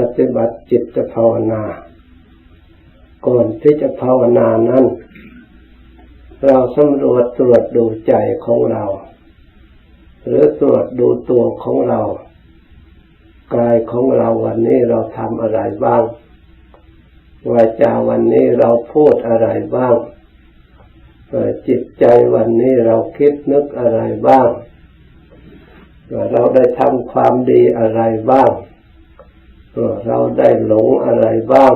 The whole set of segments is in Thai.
ปฏิบัติจิตภาวนา ก่อนที่จะภาวนานั้น เราสำรวจตรวจดูใจของเรา หรือตรวจดูตัวของเรากายของเราวันนี้เราทำอะไรบ้างวาจาวันนี้เราพูดอะไรบ้างจิตใจวันนี้เราคิดนึกอะไรบ้าง เราได้ทำความดีอะไรบ้าง เราได้หลงอะไรบ้าง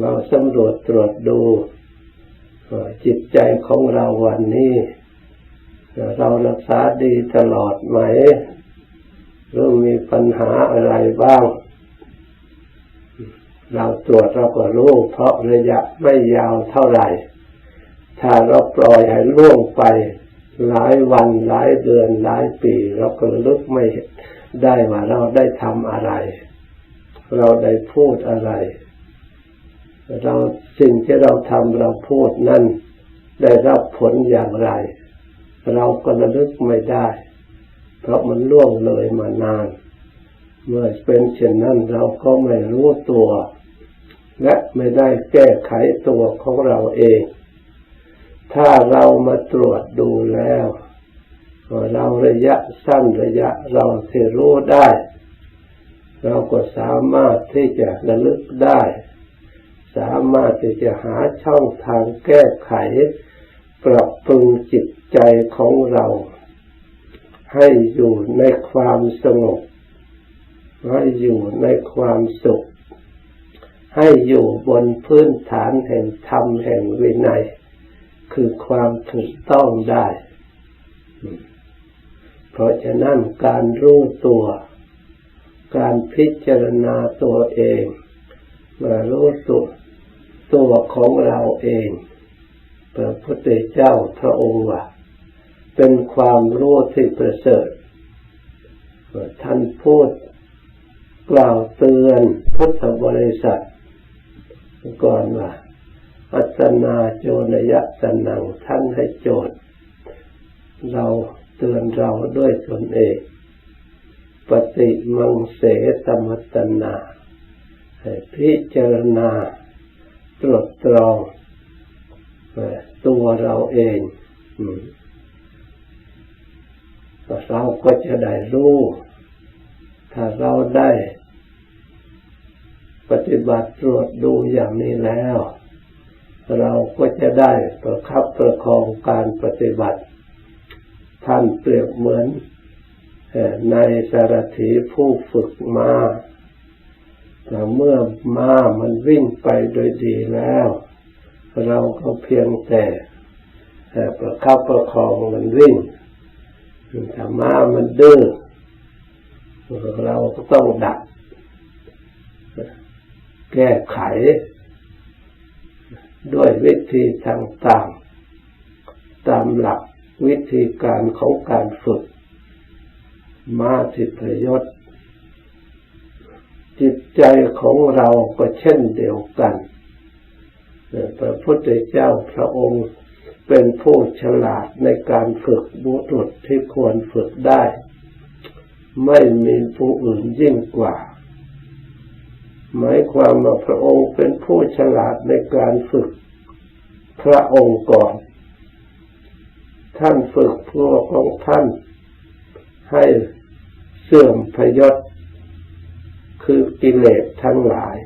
เราสำรวจตรวจดูจิตใจของเราวันนี้ เรารักษาดีตลอดไหมหรือมีปัญหาอะไรบ้าง เราตรวจเราก็รู้เพราะระยะไม่ยาวเท่าไหร่ ถ้าเราปล่อยให้ล่วงไป หลายวันหลายเดือนหลายปี เราก็ลึกไม่เห็น ได้ว่าเราได้ทำอะไร เราได้พูดอะไร เราสิ่งที่เราทำเราพูดนั้นได้รับผลอย่างไร เราก็ระลึกไม่ได้ เพราะมันล่วงเลยมานาน เมื่อเป็นเช่นนั้นเราก็ไม่รู้ตัว และไม่ได้แก้ไขตัวของเราเอง ถ้าเรามาตรวจดูแล้ว เราระยะสั้นระยะเราที่รู้ได้ เราก็สามารถที่จะระลึกได้ สามารถที่จะหาช่องทางแก้ไข ปรับปรุงจิตใจของเรา ให้อยู่ในความสงบให้อยู่ในความสุข ให้อยู่บนพื้นฐานแห่งธรรมแห่งวินัย คือความถูกต้องได้ เพราะฉะนั้นการรู้ตัว การพิจารณาตัวเองมารู้ตัวตัวของเราเองพระพุทธเจ้าพระองค์ว่า เป็นความรู้ที่ประเสริฐท่านพูดกล่าวเตือนพุทธบริษัทก่อนว่าอัตนาโจนยะตนังท่านให้โจทย์ เรา ตือนเราด้วยตนเองปฏิมังเสตมัตนาพิจารณาตรวจตรองตัวเราเองเราก็จะได้รู้ ถ้าเราได้ ปฏิบัติตรวจดูอย่างนี้แล้ว เราก็จะได้ประคับประคองการปฏิบัติ ท่านเปรียบเหมือนในสารถีผู้ฝึกมาแต่เมื่อม้ามันวิ่งไปโดยดีแล้ว เราก็เพียงแต่ประคับประคองมันวิ่งถ้ามามันดื้อเราก็ต้องดัก แก้ไข ด้วยวิธีต่างๆตามหลัก วิธีการของการฝึก มาทิพยศจิตใจของเราก็เช่นเดียวกันพระพุทธเจ้าพระองค์เป็นผู้ฉลาดในการฝึกบุรุษที่ควรฝึกได้ ไม่มีผู้อื่นยิ่งกว่า หมายความว่าพระองค์เป็นผู้ฉลาดในการฝึก พระองค์ก่อน ท่านฝึกพวกของท่าน ให้เสื่อมพยศ คือกิเลสทั้งหลาย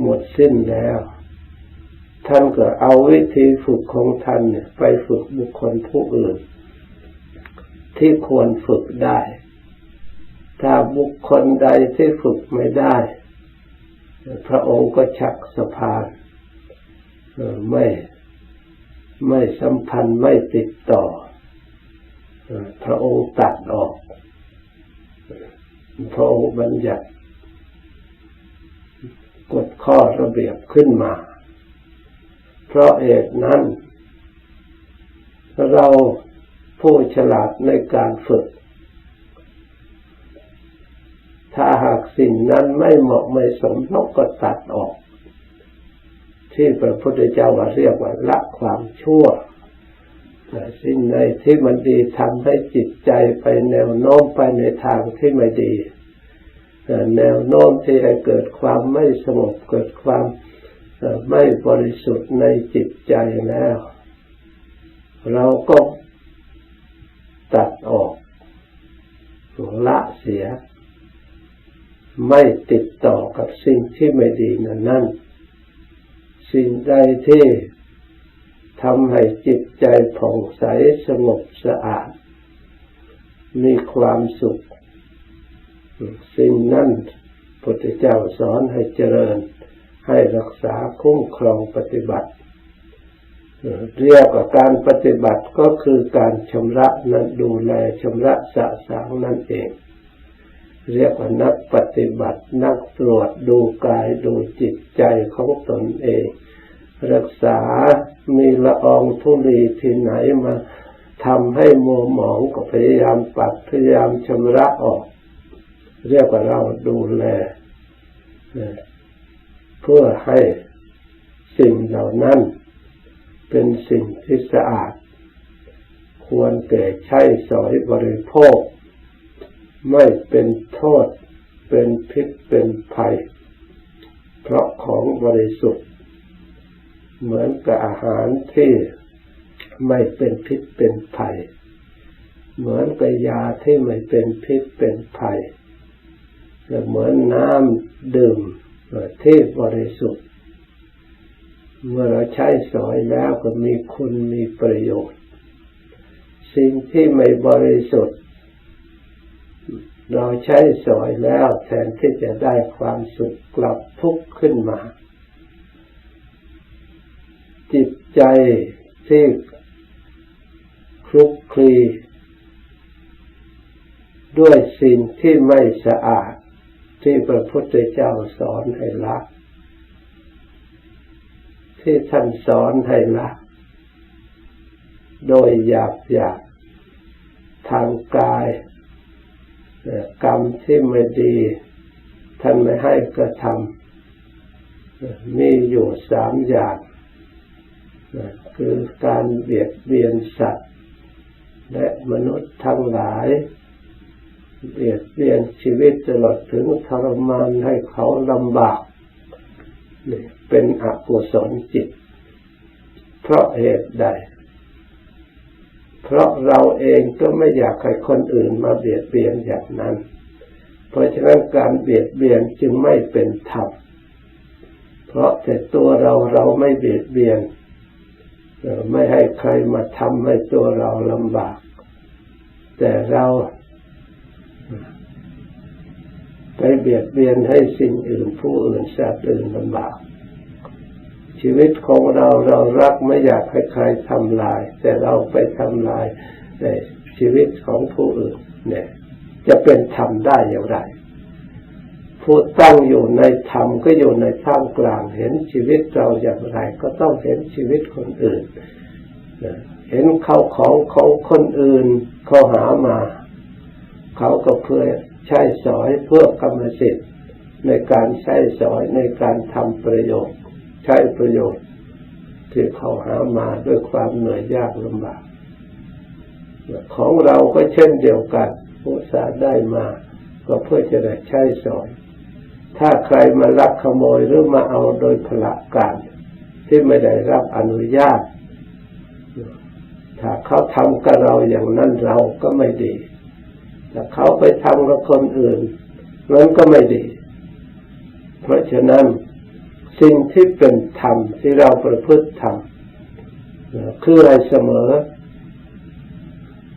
หมดสิ้นแล้ว ท่านก็เอาวิธีฝึกของท่านเนี่ย ไปฝึกบุคคลผู้อื่น ที่ควรฝึกได้ ถ้าบุคคลใดที่ฝึกไม่ได้ พระองค์ก็ชักสะพานไม่ ไม่สัมพันธ์ไม่ติดต่อพระองค์ตัดออกพระองค์บัญญัติกฎข้อระเบียบขึ้นมา เพราะเหตุนั้น เราผู้ฉลาดในการฝึก ถ้าหากสิ่งนั้นไม่เหมาะไม่สมเราก็ตัดออก ที่พระพุทธเจ้าว่าเรียกว่าละความชั่วสิ่งใดที่มันดีทำให้จิตใจไปแนวโน้มไปในทางที่ไม่ดีแนวโน้มที่ให้เกิดความไม่สงบเกิดความไม่บริสุทธิ์ในจิตใจแล้ว เราก็ตัดออกละเสีย ไม่ติดต่อกับสิ่งที่ไม่ดีนั้นนั่น สิ่งใดที่ทำให้จิตใจผ่องใสสงบสะอาด มีความสุข สิ่งนั้นพุทธเจ้าสอนให้เจริญ ให้รักษาคุ้มครองปฏิบัติ เรียกว่าการปฏิบัติก็คือการชำระนั้นดูแลชำระสะสางนั่นเอง เรียกว่านักปฏิบัติ นักตรวจดูกายดูจิตใจของตนเอง รักษามีละอองทุลีที่ไหนมาทำให้มัวหมองก็พยายามปัดพยายามชำระออก เรียกว่าเราดูแลเพื่อให้สิ่งเหล่านั้น เป็นสิ่งที่สะอาด ควรแก่ใช้สอยบริโภค ไม่เป็นโทษ เป็นพิษเป็นภัย เพราะของบริสุทธิ์ เหมือนกับอาหารที่ไม่เป็นพิษเป็นภัย เหมือนกับยาที่ไม่เป็นพิษเป็นภัยเหมือนน้ำดื่มที่บริสุทธิ์ เมื่อเราใช้สอยแล้วก็มีคุณมีประโยชน์ สิ่งที่ไม่บริสุทธิ์ เราใช้สอยแล้วแทนที่จะได้ความสุขกลับทุกข์ขึ้นมา จิตใจที่คลุกคลีด้วยสิ่งที่ไม่สะอาดที่พระพุทธเจ้าสอนให้ละที่ท่านสอนให้ละโดยหยาบหยาบทางกาย กรรมที่ไม่ดี ท่านไม่ให้กระทำมีอยู่สามอย่างคือการเบียดเบียนสัตว์ และมนุษย์ทั้งหลาย เบียดเบียนชีวิตตลอดถึงทรมานให้เขาลำบากเป็นอกุศลจิต เพราะเหตุใด เพราะเราเองก็ไม่อยากให้คนอื่นมาเบียดเบียนอย่างนั้น เพราะฉะนั้นการเบียดเบียนจึงไม่เป็นธรรม เพราะแต่ตัวเราเราไม่เบียดเบียน ไม่ให้ใครมาทำให้ตัวเราลำบาก แต่เราไปเบียดเบียนให้สิ่งอื่นผู้อื่นสัตว์อื่นลำบาก ชีวิตของเราเรารักไม่อยากให้ใครทำลาย แต่เราไปทำลายในชีวิตของผู้อื่นเนี่ย จะเป็นธรรมได้อย่างไรผู้ตั้งอยู่ในธรรมก็อยู่ในท่ามกลางเห็นชีวิตเราอย่างไร ก็ต้องเห็นชีวิตคนอื่นเห็นเขาของของคนอื่นเขาหามา เขาก็เพื่อใช้สอยเพื่อกรรมสิทธิ์ในการใช้สอยในการทำประโยชน์ ใช้ประโยชน์ที่เขาหามาด้วยความเหนื่อยยากลำบากของเราก็เช่นเดียวกันอุตสาห์ได้มาก็เพื่อจะได้ใช้สอยถ้าใครมาลักขโมยหรือมาเอาโดยพละการที่ไม่ได้รับอนุญาต ถ้าเขาทำกับเราอย่างนั้นเราก็ไม่ดีถ้าเขาไปทำกับคนอื่นนั้นก็ไม่ดี เพราะฉะนั้น สิ่งที่เป็นธรรมที่เราประพฤติธรรมคืออะไรเสมอ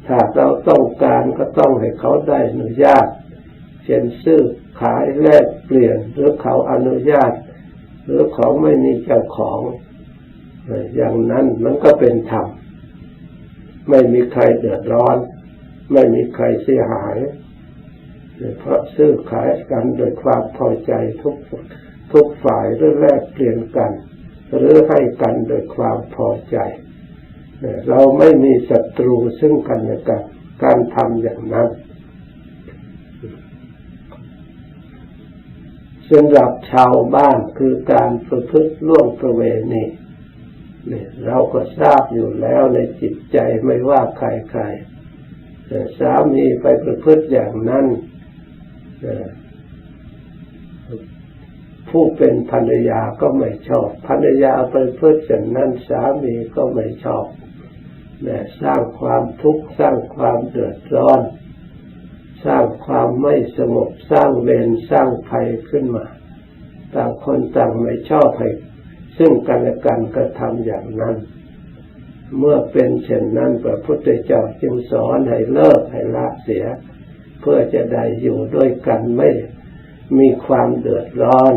ถ้าเราต้องการก็ต้องให้เขาได้อนุญาต เช่นซื้อขายแลกเปลี่ยนหรือเขาอนุญาต หรือของไม่มีเจ้าของ อย่างนั้นมันก็เป็นธรรมไม่มีใครเดือดร้อน ไม่มีใครเสียหายเพราะซื้อขายกันโดยความพอใจทุก ทุกฝ่ายหรือแลกเปลี่ยนกัน หรือให้กันโดยความพอใจ เราไม่มีศัตรูซึ่งกันและกัน การทำอย่างนั้นสำหรับชาวบ้านคือการประพฤติล่วงประเวณีเราก็ทราบอยู่แล้วในจิตใจไม่ว่าใครใครสามีไปประพฤติอย่างนั้น ผู้เป็นภรรยาก็ไม่ชอบ ภรรยาไปเพื่อเช่นนั้นสามีก็ไม่ชอบเนี่ยสร้างความทุกข์สร้างความเดือดร้อน สร้างความไม่สงบสร้างเวรสร้างภัยขึ้นมา ต่างคนต่างไม่ชอบให้ซึ่งกันและกันกระทำอย่างนั้น เมื่อเป็นเช่นนั้นพระพุทธเจ้าจึงสอนให้เลิกให้ละเสีย เพื่อจะได้อยู่ด้วยกันไม่มีความเดือดร้อน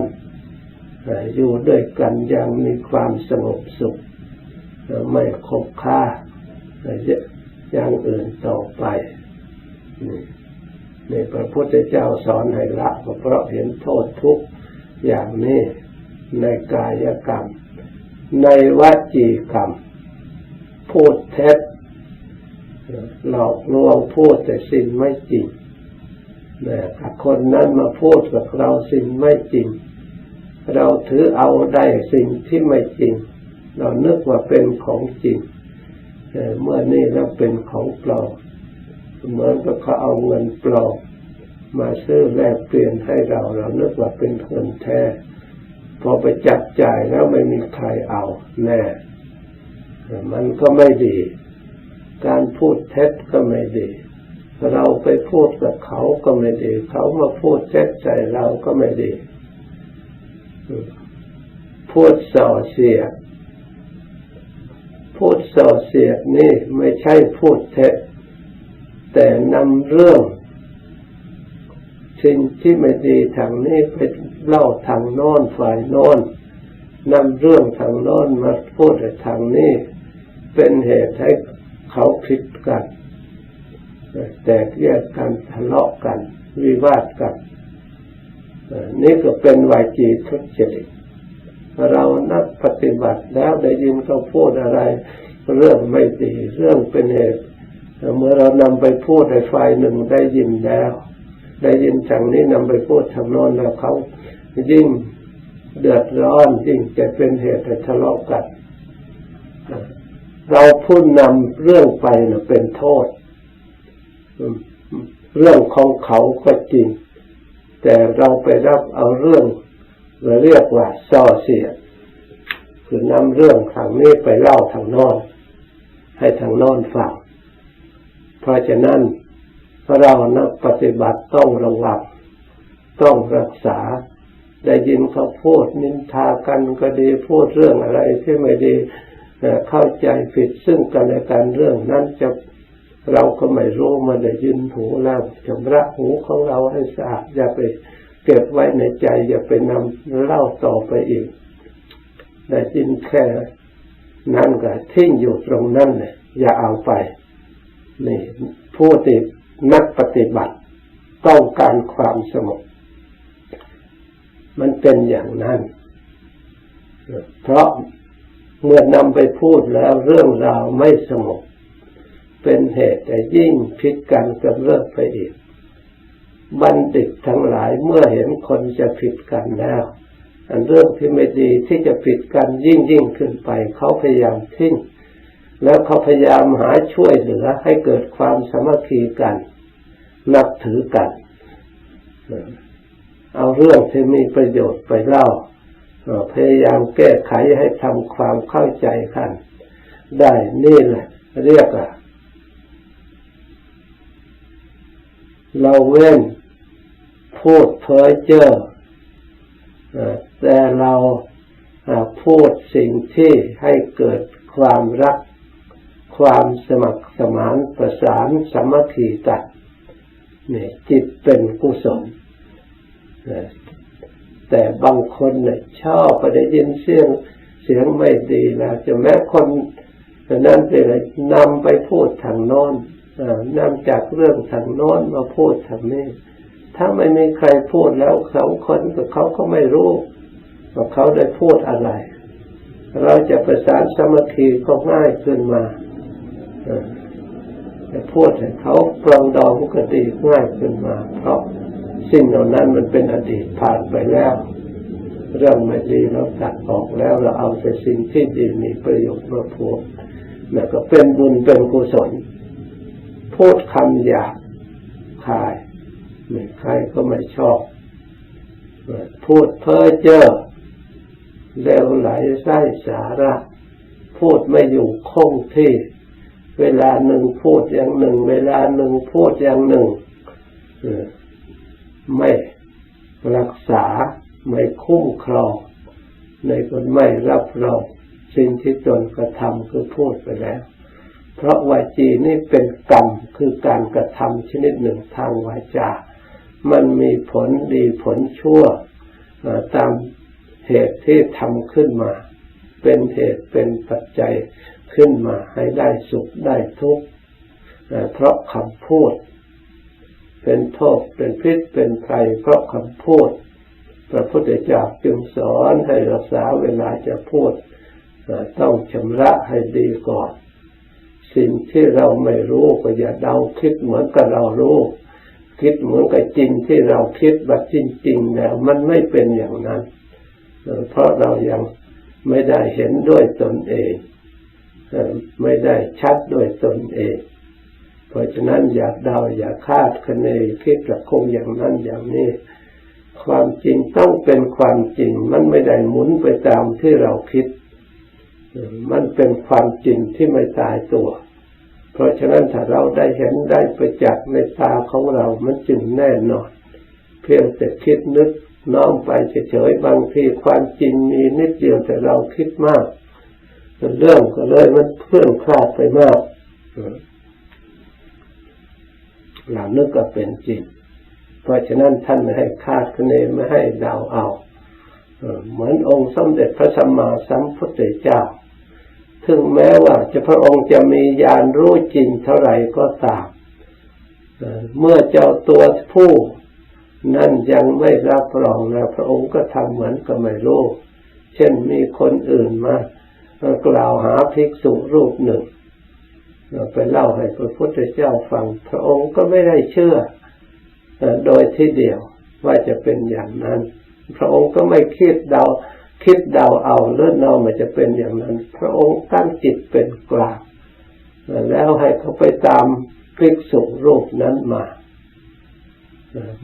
อยู่ด้วยกันยังมีความสงบสุข ไม่คบค้าอย่างอื่นต่อไปในพระพุทธเจ้าสอนให้ละเพราะเห็นโทษทุกอย่างนี้ในกายกรรม ในวจีกรรม พูดเท็จหลอกลวงพูดแต่สิ่งไม่จริงนะคนนั้นมาพูดกับเราสิ่งไม่จริง เราถือเอาได้สิ่งที่ไม่จริง เรานึกว่าเป็นของจริงเมื่อนี่เราเป็นของปลอมเหมือนกับเขาเอาเงินปลอมมาซื้อแลกเปลี่ยนให้เรา เรานึกว่าเป็นเงินแท้พอไปจับจ่ายแล้วไม่มีใครเอาแน่มันก็ไม่ดี การพูดเท็จก็ไม่ดี เราไปพูดกับเขาก็ไม่ดี เขามาพูดเท็จใจเราก็ไม่ดี พูดส่อเสียดพูดส่อเสียดนี่ไม่ใช่พูดเท็จแต่นำเรื่องสิ่งที่ไม่ดีทางนี้ไปเล่าทางโน้นฝ่ายโน้นนำเรื่องทางโน้นมาพูดทางนี้ เป็นเหตุให้เขาผิดกัน แตกแยกกันทะเลาะกัน วิวาทกัน นี่ก็เป็นวาจีทุจริตเรานักปฏิบัติแล้วได้ยินเขาพูดอะไร เรื่องไม่ดีเรื่องเป็นเหตุเมื่อเรานำไปพูดในฝ่ายหนึ่งได้ยินแล้ว ได้ยินทางนี้นำไปพูดทางโน้นแล้วเขายิ่งเดือดร้อนยิ่งจะเป็นเหตุให้ทะเลาะกัน เราพูดนำเรื่องไปนะเป็นโทษ เรื่องของเขาก็จริง แต่เราไปรับเอาเรื่องเราเรียกว่าส่อเสียคือนำเรื่องทางนี้ไปเล่าทางน้นให้ทางน้นฟังเพราะฉะนั้นเรานักปฏิบัติต้องระวังต้องรักษาได้ยินเขาพูดนินทากันก็ดีพูดเรื่องอะไรที่ไม่ดีเข้าใจผิดซึ่งกันและกันเรื่องนั้นจะ เราก็ไม่รู้มาได้ยินหูแล้วจำระหูของเราให้สะอาดอย่าไปเก็บไว้ในใจ อย่าไปนำเล่าต่อไปอีกได้ยินแค่นั่นก็ทิ้งอยู่ตรงนั้นเลยอย่าเอาไปนี่ผู้ติดนักปฏิบัติต้องการความสงบมันเป็นอย่างนั้น เพราะเมื่อนำไปพูดแล้วเรื่องราวไม่สงบ เป็นเหตุแต่ยิ่งพิดกันกับเรื่องไปอีก บัณฑิตทั้งหลายเมื่อเห็นคนจะผิดกันแล้วอันเรื่องที่ไม่ดีที่จะผิดกันยิ่งยิ่งขึ้นไป เขาพยายามทิ้งแล้วเขาพยายามหาช่วยเหลือให้เกิดความสมัคคีกัน นับถือกัน เอาเรื่องที่มีประโยชน์ไปเล่า พยายามแก้ไขให้ทำความเข้าใจกัน ได้นี่แหละ เรียกว่า เราเว้นพูดเพ้อเจ้อแต่เราพูดสิ่งที่ให้เกิดความรัก ความสมัครสมานประสานสามัคคีกันเนี่ยจิตเป็นกุศลแต่บางคนเนี่ยชอบไปได้ยินเสียงเสียงไม่ดีแล้วจะแม้คนนั้นไปเลยนำไปพูดทางโน้น นำจากเรื่องทางโน้นมาพูดทางนี้ ถ้าไม่มีใครพูดแล้วสองคนกับเขาก็ไม่รู้ว่าเขาได้พูดอะไร เราจะประสานสมาธิก็ง่ายขึ้นมาแต่พูดให้เขาปรองดองก็ดีง่ายขึ้นมา เพราะสิ่งเหล่านั้นมันเป็นอดีตผ่านไปแล้ว เรื่องไม่ดีเราตัดออกแล้วเราเอาแต่สิ่งที่ดีมีประโยชน์มาพูดนั่นก็เป็นบุญเป็นกุศล พูดคำหยาบคายไม่ใครก็ไม่ชอบ พูดเพ้อเจ้อเร็วไหลไส้สาระ พูดไม่อยู่คงที่ เวลาหนึ่งพูดอย่างหนึ่ง เวลาหนึ่งพูดอย่างหนึ่งไม่รักษาไม่คุ้มครองในคนไม่รับรองสิ่งที่ตนกระทำคือพูดไปแล้ว เพราะวาจีนี่เป็นกรรมคือการกระทำชนิดหนึ่งทางวาจา มันมีผลดีผลชั่วตามเหตุที่ทำขึ้นมา เป็นเหตุเป็นปัจจัยขึ้นมาให้ได้สุขได้ทุกข์เพราะคำพูด เป็นโทษเป็นพิษเป็นภัยเพราะคำพูด พระพุทธเจ้าจึงสอนให้รักษาเวลาจะพูดต้องชำระให้ดีก่อน สิ่งที่เราไม่รู้ก็อย่าเดาคิดเหมือนกับเรารู้ คิดเหมือนกับจริงที่เราคิดว่าจริงๆแล้วมันไม่เป็นอย่างนั้น เพราะเรายังไม่ได้เห็นด้วยตนเองไม่ได้ชัดด้วยตนเอง เพราะฉะนั้นอย่าเดาอย่าคาดคะเนคิดกับคงอย่างนั้นอย่างนี้ความจริงต้องเป็นความจริง มันไม่ได้หมุนไปตามที่เราคิด มันเป็นความจริงที่ไม่ตายตัว เพราะฉะนั้นถ้าเราได้เห็นได้ประจักษ์ในตาของเรา มันจึงแน่นอน เพียงแต่คิดนึกน้อมไปเฉยๆบางทีความจริงมีนิดเดียวแต่เราคิดมากเรื่องก็เลยมันเพื่อนคลาดไปมากหลังนึกก็เป็นจริง เพราะฉะนั้นท่านไม่ให้คาดคะเนไม่ให้เดาเอา เหมือนองค์สมเด็จพระสัมมาสัมพุทธเจ้า ถึงแม้ว่าจะพระองค์จะมีญาณรู้จริงเท่าไหร่ก็ตามเมื่อเจ้าตัวผู้นั่นยังไม่รับรองนะพระองค์ก็ทำเหมือนกับไม่รู้เช่นมีคนอื่นมากล่าวหาภิกษุรูปหนึ่งไปเล่าให้พระพุทธเจ้าฟัง พระองค์ก็ไม่ได้เชื่อโดยที่เดียวว่าจะเป็นอย่างนั้น พระองค์ก็ไม่คิดเดา คิดเดาเอาเลื่อนเนามันจะเป็นอย่างนั้น พระองค์ตั้งจิตเป็นกลางแล้วให้เขาไปตามภิกษุรูปนั้นมา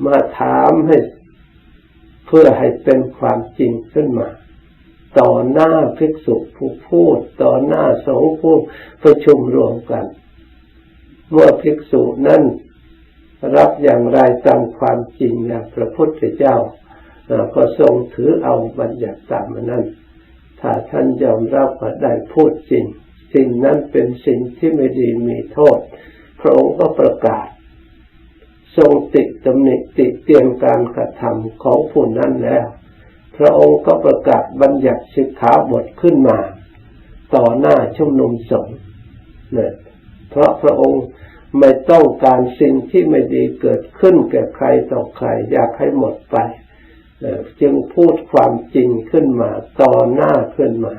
มาถามให้เพื่อให้เป็นความจริงขึ้นมา ต่อหน้าภิกษุผู้พูด ต่อหน้าสงฆ์ผู้ประชุมรวมกัน เมื่อภิกษุนั้นรับอย่างไรตามความจริงอย่างพระพุทธเจ้า ก็ทรงถือเอาบัญญัติตามนั้น ถ้าท่านยอมรับว่าได้พูดจริง สิ่งนั้นเป็นสิ่งที่ไม่ดีมีโทษ พระองค์ก็ประกาศ ทรงติตำหนิติเตียนการกระทำของผู้นั้นแล้ว พระองค์ก็ประกาศบัญญัติสิกขาบทขึ้นมา ต่อหน้าชุมนุมสงฆ์เนี่ยเพราะพระองค์ไม่ต้องการสิ่งที่ไม่ดีเกิดขึ้นแก่ใครต่อใคร อยากให้หมดไป จึงพูดความจริงขึ้นมาต่อหน้าขึ้นมา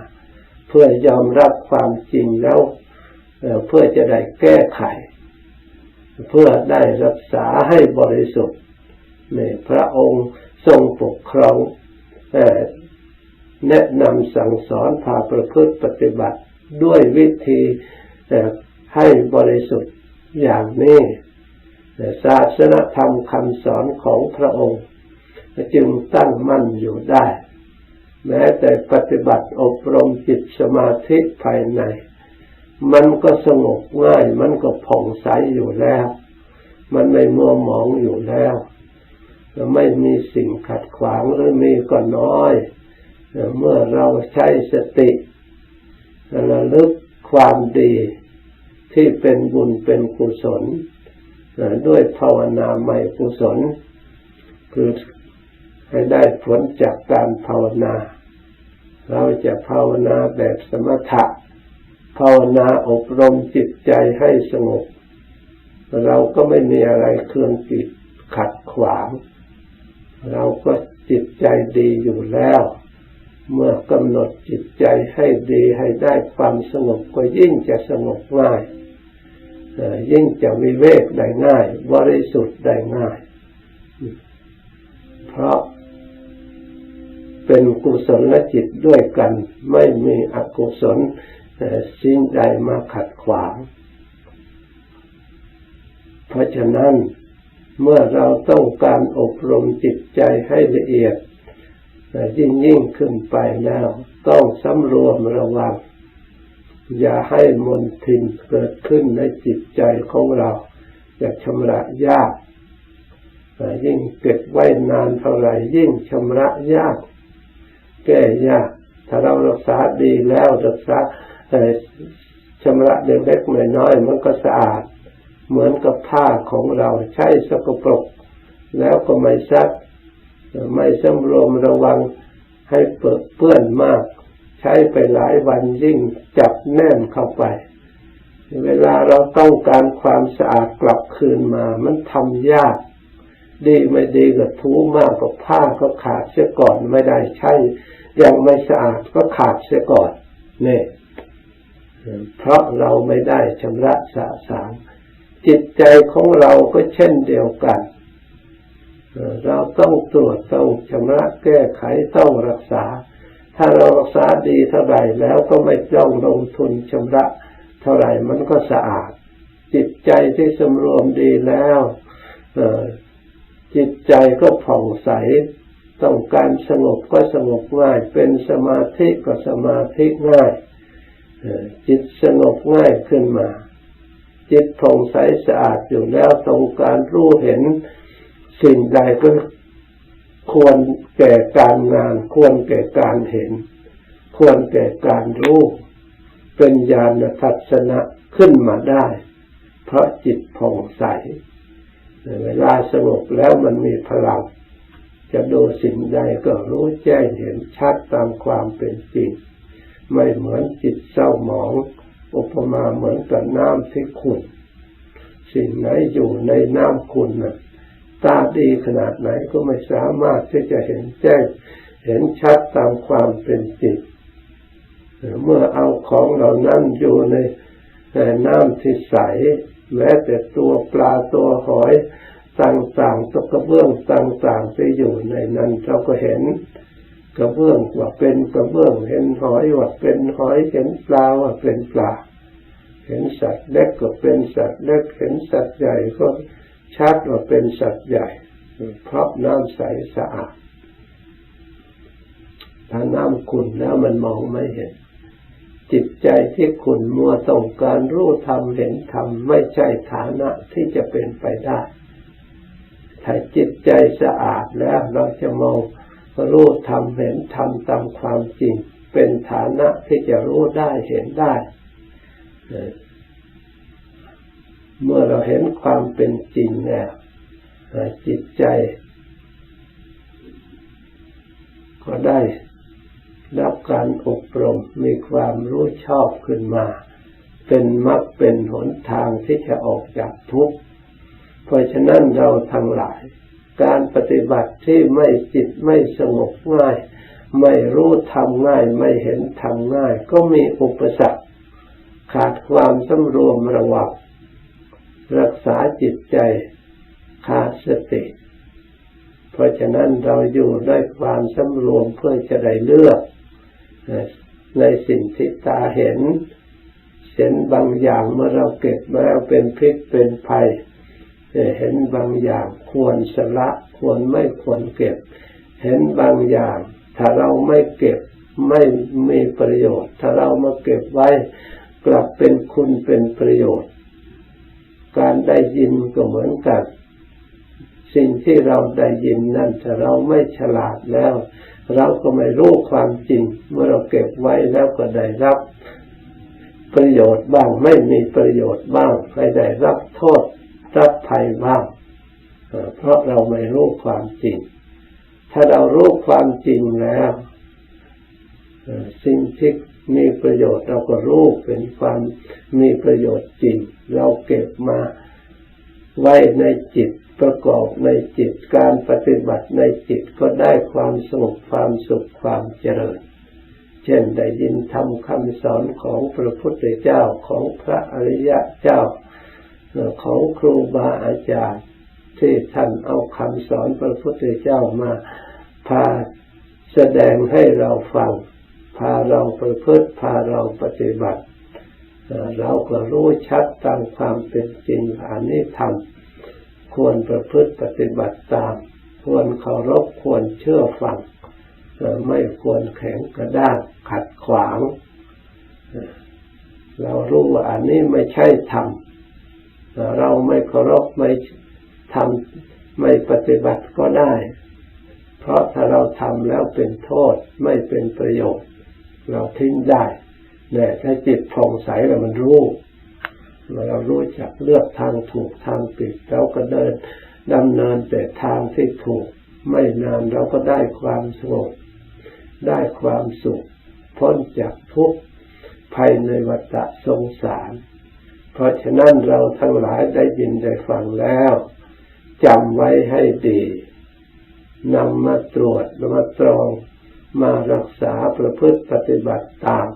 เพื่อยอมรับความจริงแล้วเพื่อจะได้แก้ไข เพื่อได้รักษาให้บริสุทธิ์ในพระองค์ทรงปกครองแนะนำสั่งสอนพาประพฤติปฏิบัติด้วยวิธีให้บริสุทธิ์อย่างนี้ศาสนธรรมคำสอนของพระองค์ จึงตั้งมั่นอยู่ได้ แม้แต่ปฏิบัติอบรมจิตสมาธิภายใน มันก็สงบง่าย มันก็ผ่องใสอยู่แล้ว มันไม่มัวหมองอยู่แล้วไม่มีสิ่งขัดขวางหรือมีก็น้อย เมื่อเราใช้สติระลึกความดีที่เป็นบุญเป็นกุศลด้วยภาวนาใหม่กุศลคือ ให้ได้ผลจากการภาวนา เราจะภาวนาแบบสมถะ ภาวนาอบรมจิตใจให้สงบ เราก็ไม่มีอะไรเครื่องจิตขัดขวาง เราก็จิตใจดีอยู่แล้ว เมื่อกำหนดจิตใจให้ดีให้ได้ความสงบก็ยิ่งจะสงบง่ายยิ่งจะวิเวกได้ง่าย บริสุทธิ์ได้ง่าย เพราะ เป็นกุศลและจิตด้วยกัน ไม่มีอกุศลสิ่งใดมาขัดขวาง เพราะฉะนั้นเมื่อเราต้องการอบรมจิตใจให้ละเอียดยิ่งยิ่งขึ้นไปแล้ว ต้องสำรวมระวัง อย่าให้มนทินเกิดขึ้นในจิตใจของเรา อย่าชำระยาก ยิ่งเก็บไว้นานเท่าไหร่ยิ่งชำระยาก แก้ยากถ้าเรารักษาดีแล้วรักษาชำระเล็กๆน้อยๆมันก็สะอาด เหมือนกับผ้าของเราใช้สกปรก แล้วก็ไม่ซัก ไม่สำรวมระวังให้เปื้อเปื้อนมาก ใช้ไปหลายวันยิ่งจับแน่นเข้าไป เวลาเราต้องการความสะอาดกลับคืนมา มันทำยาก ดีไม่ดีก็ทูมากก็ผ้าก็ขาดเสียก่อนไม่ได้ใช้ยังไม่สะอาดก็ขาดเสียก่อนเนี่ยเพราะเราไม่ได้ชำระสะสางจิตใจของเราก็เช่นเดียวกัน เราต้องตรวจต้องชำระแก้ไขต้องรักษา ถ้าเรารักษาดีเท่าไหร่แล้วก็ไม่ต้องลงทุนชำระเท่าไหร่มันก็สะอาด จิตใจที่สำรวมดีแล้ว จิตใจก็ผ่องใส ต้องการสงบก็สงบง่าย เป็นสมาธิก็สมาธิง่ายจิตสงบง่ายขึ้นมา จิตผ่องใสสะอาดอยู่แล้วต้องการรู้เห็นสิ่งใดก็ควรแก่การงาน ควรแก่การเห็น ควรแก่การรู้ เป็นญาณทัศนะขึ้นมาได้ เพราะจิตผ่องใส เวลาสงบแล้วมันมีพลัง จะดูสิ่งใดก็รู้แจ้งเห็นชัดตามความเป็นจริง ไม่เหมือนจิตเศร้าหมอง อุปมาเหมือนกับน้ำที่ขุ่นสิ่งไหนอยู่ในน้ำขุ่นน่ะตาดีขนาดไหนก็ไม่สามารถที่จะเห็นแจ้ง เห็นชัดตามความเป็นจริงเมื่อเอาของเหล่านั้นอยู่ในน้ำที่ใส แม้แต่ตัวปลาตัวหอยต่างๆตัวกระเบื้องต่างๆไปอยู่ในนั้นเราก็เห็นกระเบื้องว่าเป็นกระเบื้องเห็นหอยว่าเป็นหอยเห็นปลาว่าเป็นปลา เห็นสัตว์เล็กก็เป็นสัตว์เล็กเห็นสัตว์ใหญ่ก็ชัดว่าเป็นสัตว์ใหญ่ เพราะน้ำใสสะอาดถ้าน้ำขุ่นแล้วมันมองไม่เห็น จิตใจที่ขุ่นมัวต้องการรู้ธรรมเห็นธรรมไม่ใช่ฐานะที่จะเป็นไปได้ถ้าจิตใจสะอาดแล้วเราจะมองรู้ธรรมเห็นธรรมตามความจริง เป็นฐานะที่จะรู้ได้เห็นได้ เมื่อเราเห็นความเป็นจริงแล้วจิตใจ ก็ได้ รับการอบรมมีความรู้ชอบขึ้นมา เป็นมรรคเป็นหนทางที่จะออกจากทุกข์เพราะฉะนั้นเราทั้งหลาย การปฏิบัติที่ไม่จิตไม่สงบง่าย ไม่รู้ทำง่ายไม่เห็นทำง่าย ก็มีอุปสรรคขาดความสำรวมระวังรักษาจิตใจขาดสติ เพราะฉะนั้นเราอยู่ด้วยความสำรวมเพื่อจะได้เลือก ในสิ่งที่ตาเห็น เห็นบางอย่างเมื่อเราเก็บมาแล้วเป็นพิษเป็นภัยเห็นบางอย่างควรสละควรไม่ควรเก็บ เห็นบางอย่าง ถ้าเราไม่เก็บไม่มีประโยชน์ ถ้าเรามาเก็บไว้กลับเป็นคุณเป็นประโยชน์ การได้ยินก็เหมือนกัน สิ่งที่เราได้ยินนั่นถ้าเราไม่ฉลาดแล้ว เราก็ไม่รู้ความจริง เมื่อเราเก็บไว้แล้วก็ได้รับ ประโยชน์บ้างไม่มีประโยชน์บ้างให้ได้รับโทษรับภัยบ้างเพราะเราไม่รู้ความจริง ถ้าเรารู้ความจริงแล้วสิ่งที่มีประโยชน์เราก็รู้เป็นความมีประโยชน์จริง เราเก็บมาไว้ในจิต ประกอบในจิตการปฏิบัติในจิตก็ได้ความสงบความสุขความเจริญ เช่นได้ยินทำคำสอนของพระพุทธเจ้าของพระอริยะเจ้าของครูบาอาจารย์ ที่ท่านเอาคำสอนพระพุทธเจ้ามาพาแสดงให้เราฟัง พาเราประพฤติพาเราปฏิบัติ เราก็รู้ชัดตามความเป็นจริงอันนี้ทำ ควรประพฤติปฏิบัติตาม ควรเคารพควรเชื่อฟังไม่ควรแข็งกระด้างขัดขวาง เรารู้ว่าอันนี้ไม่ใช่ธรรมเราไม่เคารพไม่ทำไม่ปฏิบัติก็ได้ เพราะถ้าเราทำแล้วเป็นโทษไม่เป็นประโยชน์ เราทิ้งได้เนี่ยถ้าจิตผ่องใสแล้วมันรู้ เรารู้จักเลือกทางถูกทางผิดเราก็เดินดำเนินแต่ทางที่ถูก ไม่นานเราก็ได้ความสงบได้ความสุข พ้นจากทุกข์ภายในวัฏสงสาร เพราะฉะนั้นเราทั้งหลายได้ยินได้ฟังแล้วจำไว้ให้ดีนำมาตรวจมาตรองมารักษาประพฤติปฏิบัติตาม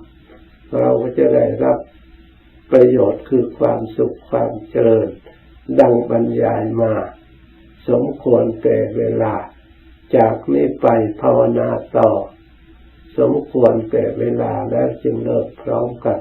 เราก็จะได้รับ ประโยชน์คือความสุขความเจริญ ดังบรรยายมา สมควรแต่เวลา จากนี้ไปภาวนาต่อ สมควรแต่เวลาแล้วจึงเลิกพร้อมกัน